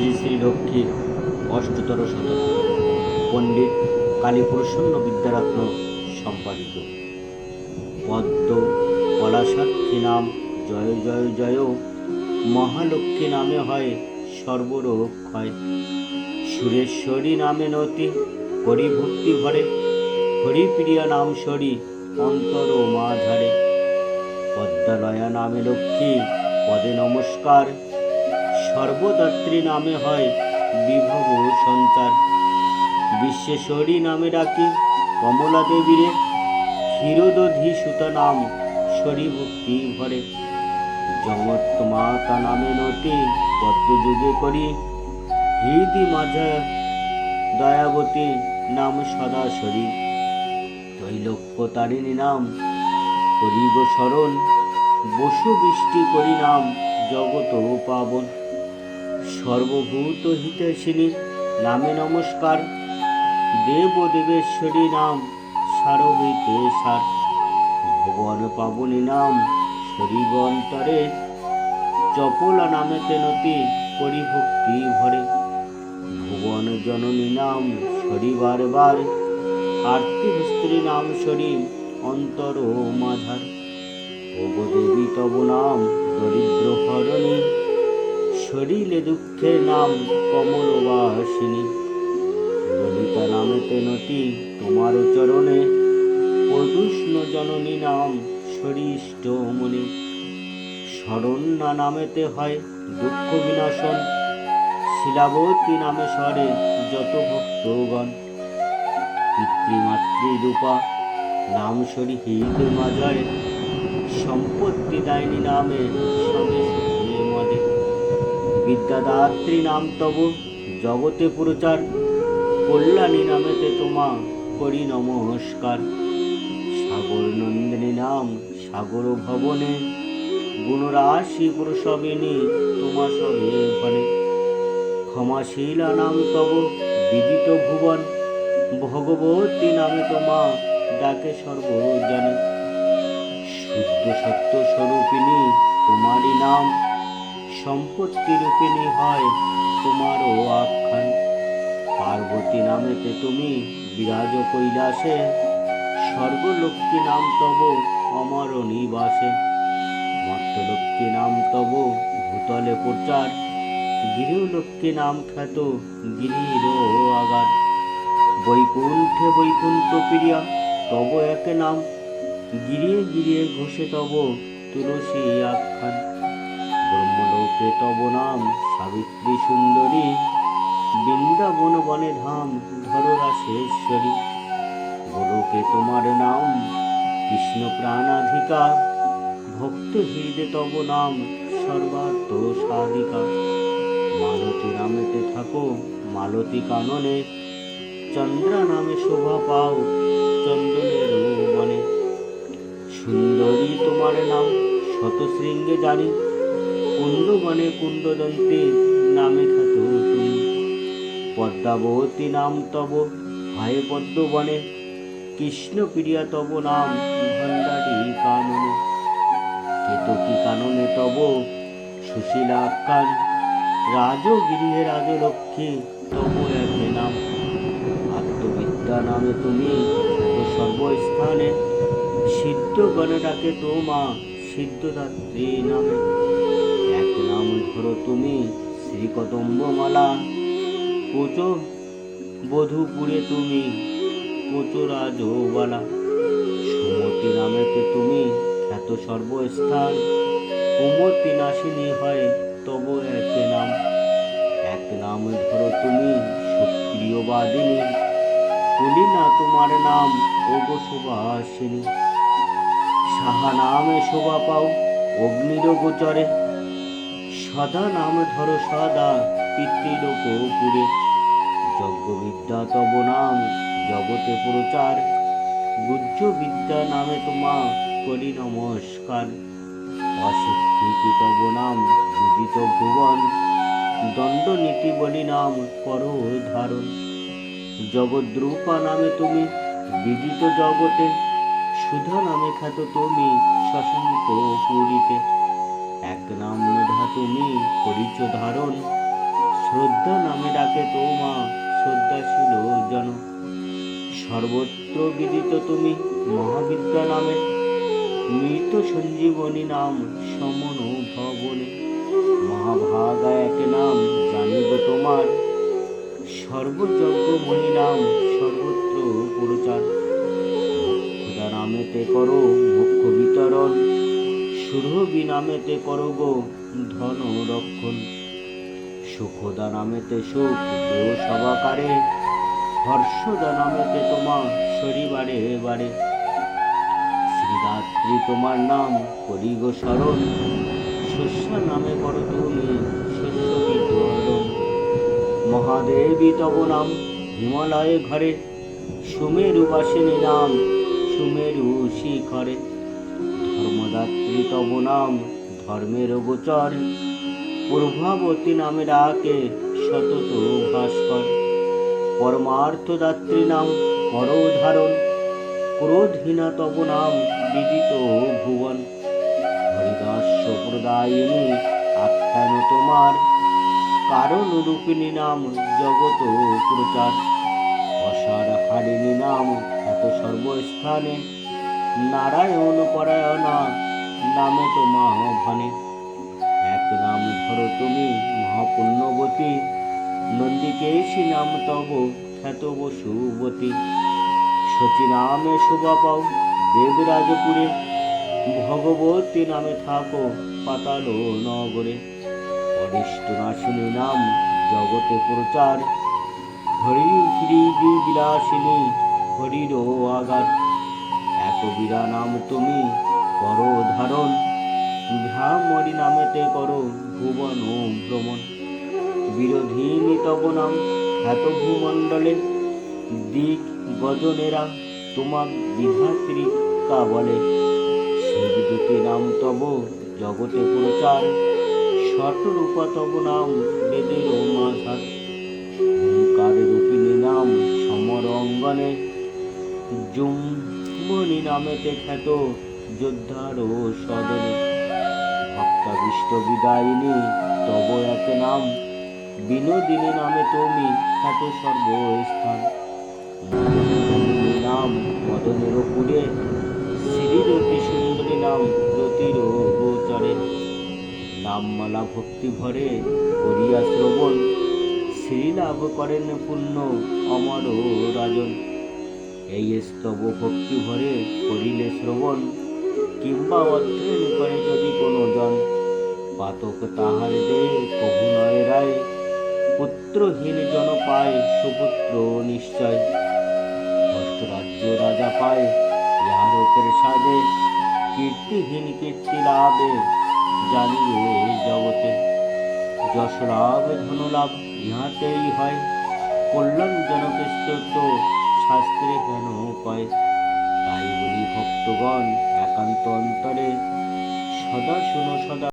শ্রী শ্রী লক্ষ্মীর অষ্টতর শতক। পণ্ডিত কালীপ্রসন্ন বিদ্যারত্ন সম্পাদিত। পদ্ম পলাশাক্ষী নাম জয় জয় জয় মহালক্ষ্মী নামে হয় সর্বরোগ ক্ষয় সুরেশ্বরী নামে নতি হরি ভক্তি ভরে, হরিপ্রিয়া নাম সরি অন্তর মা ধারে পদ্মালয়া নামে লক্ষ্মী, পদে নমস্কার। সর্বদাত্রী নামে হয় বিভব সঞ্চার। বিশ্বেশ্বরী নামে ডাকি কমলা দেবীরে, ক্ষীরোদধি সুতা নাম শরী ভক্তি ভরে জগৎ মাতা নামে নতি পদ্মযুগে করি হৃদি মাঝে দয়াবতী নাম সদাসরী ত্রৈলোক্য তারিণী নাম করি গো স্মরণ বসু বৃষ্টি করি নাম জগত পাবন। সর্বভূত হিতেশিনী নামে নমস্কার। দেব দেবেশ্বরী নাম সার হইতে সার। ভুবন পাবনী নাম শরীব অন্তরে চপলা নামে তেনতি পরিভক্তি ভরে। ভুবন জননী নাম শরীবার বার আর্থিক স্ত্রী নাম শরী অন্তর মাঝার। ওগো দেবী তব নাম দরিদ্র হরণী। শরীরে দুঃখের নাম কমলবাসিনী। ললিতা নামে তেনতি তোমার চরণে প্রদুষ্ণ জননী নাম শরীষ্ট মনি শরণ্যা নামেতে হয় দুঃখ বিনাশন, শিলাবতী নামে স্বরে যত ভক্তগণ। পিতৃমাতৃ রূপা, নাম সরি হিত মাঝায় সম্পত্তি দায়নি নামে সবে বিদ্যাদাত্রী নাম তব জগতে প্রচার। কল্যাণী নামেতে তোমা করি নমস্কার। সাগর নন্দিনী নাম সাগর ভবনে গুণরাশি প্রসবিনী তোমা সবে ফলে ক্ষমাশীলা নাম তব বিদিত ভুবন, ভগবতী নামে তোমা ডাকে সর্বজনে। শুদ্ধ সত্য স্বরূপিণী তোমারই নাম সম্পত্তি রূপিণী হয়, তোমারও আখ্যান। পার্বতী নামেতে তুমি বিরাজ কৈলাসে স্বর্গলক্ষ্মী নাম তব অমর নিবাসে। মর্তলক্ষ্মী নাম তব ভূতলে প্রচার গৃহলক্ষ্মী নাম খ্যাত গিরির আগার। বৈকুণ্ঠে বৈকুণ্ঠ প্রিয়া, তব এক নাম, গিরিয়ে গিরিয়ে ঘষে তব তুলসী আখ্যান। ব্রহ্মলোকে তব নাম সাবিত্রী সুন্দরী। বৃন্দাবন বনে ধাম ধররাশেশ্বরী। গোলকে তোমার নাম কৃষ্ণ প্রাণাধিকা ভক্ত হৃদে তব নাম সর্বার্থ সাধিকা মালতী নামেতে থাকো, মালতী কাননে। চন্দ্রা নামে শোভা পাও চন্দনের বনে সুন্দরী তোমার নাম শতশৃঙ্গে জানি কুণ্ডবনে কুণ্ডদন্তে নামে খ্যাত তুমি। পদ্মাবতী নাম তব হায় পদ্মবনে, কৃষ্ণ প্রিয়া তব নাম ভণ্ডারী কাননে। কেতকী কাননে তব সুশীলা আখ্যান রাজগৃহে রাজলক্ষ্মী তব এক নাম। আত্মবিদ্যা নামে তুমি তো সর্বস্থানে সিদ্ধগণে ডাকে তোমা সিদ্ধদাত্রী নামে। শ্রীকদম্বমালা। কোচ, বধূপুরে তুমি, কোচ রাজবালা সুমতি নামেতে তুমি খ্যাত সর্বস্থান। কুমতি নাশিনী হয় তব এক নাম। এক নাম ধরো তুমি সুপ্রিয়বাদিনী। বলি না তোমার নাম, ওগো সুবাসিনী সাহা নামে শোভা পাও অগ্নির গোচরে সদা নাম ধরো সদা পিতৃলোক পুরে। যজ্ঞবিদ্যা তব নাম, জগতে প্রচার। গুজ্জ বিদ্যা নামে তোমা করি নমস্কার। অশিক্ষিত তব নাম, বিদিত ভুবন। দণ্ড নীতি বলি নাম, কর ধারণ। জগদ্রূপা নামে তুমি, বিদিত জগতে। সুধা নামে খ্যাত তুমি, শশাঙ্ক পুরীতে। নাম মেধা তুমি করিছ ধারণ শ্রদ্ধা নামে ডাকে তোমা শ্রদ্ধাশীল জন সর্বত্র বিদিত তুমি মহাবিদ্যা নামে মৃত সঞ্জীবনী নাম সমন ভবনে মহাভাগা এক নাম জানিব তোমার সর্বযজ্ঞ মণি নাম সর্বত্র প্রচার খোদা নামেতে করো মুখ্য বিতরণ সুরভি নামেতে করো গো ধন রক্ষণ। সুখদা নামেতে সুখ সবাকারে। হর্ষদা নামেতে তোমার শরীবারে বারে। শ্রীরাত্রি তোমার নাম করি গো স্মরণ শস্য নামে করো তুমি মহাদেবী তব নাম হিমালয়ে ঘরে। সুমেরু বাসিনী নাম সুমেরু শিখরে। ধর্মদাত্রী তব নাম ধর্মের গোচর পূর্ভাবতী নামে ডাকে সতত ভাস্কর। পরমার্থদাত্রী নাম কর ধারণ, ক্রোধহীনা তব নাম বিদিত ভুবন। হরিদাস প্রদায়িনী, আখ্যান তোমার কারণ রূপিণী নাম জগত প্রচার। অসার হারিণী নাম এত সর্বস্থানে, নারায়ণ পরায়ণা নামে তোমা ভানে এক নাম ধরো তুমি, মহাপুণ্যবতী। নন্দিকেশী নাম তব খ্যাত বসুবতী। শচী নামে শোভা পাও দেবরাজপুরে। ভগবতী নামে থাকো পাতাল নগরে। অরিষ্ট নাশিনী নাম জগতে প্রচার। হরি হরি বিলাসিনী হরির আগার। একবীরা নাম তুমি করো ধারণ ভ্রামরি নামেতে করো ভুবন ও ভ্রমণ। বিরোধিনী তব নাম খ্যাত ভূমণ্ডলে, দিক গজনেরা তোমার বিধাত্রিকা বলে। শিবদূতি নাম তব জগতে প্রচার শটরূপ তব নাম বেদের মাঝার। ওঙ্কার রূপিণী নাম সমর অঙ্গনে নামেতে খ্যাত যোদ্ধার ও সদনে ভক্তাবিষ্ট বিদায়িনী, তব এক নাম, বিনোদিনী নামে তুমি খ্যাত সর্বস্থান। নাম, মদনের পুরে শ্রীরতি সুন্দরী নাম রতির গোচরে। নামমালা ভক্তি ভরে করিয়া শ্রবণ, শ্রীলাভ করেন পুণ্য অমর রাজন। এই স্তব ভক্তি ভরে করিলে শ্রবণ কিংবা অধ্যয়ন উপরে যদি কোনো জন পাতক তাহার দে কভু নয় রায়, পুত্রহীন জন পায় সুপুত্র নিশ্চয়। রাজ্য রাজা পায় ইহারকের সাজে, কীর্তিহীন কীর্তি লাভে জানিয়ে এই জগতে। যশ লাভ ধন লাভ ইহাতেই হয় কল্যাণজনক স্তোত্র শাস্ত্রে কেন কয়? তাই বলি ভক্তগণ একান্ত অন্তরে সদা শুনো সদা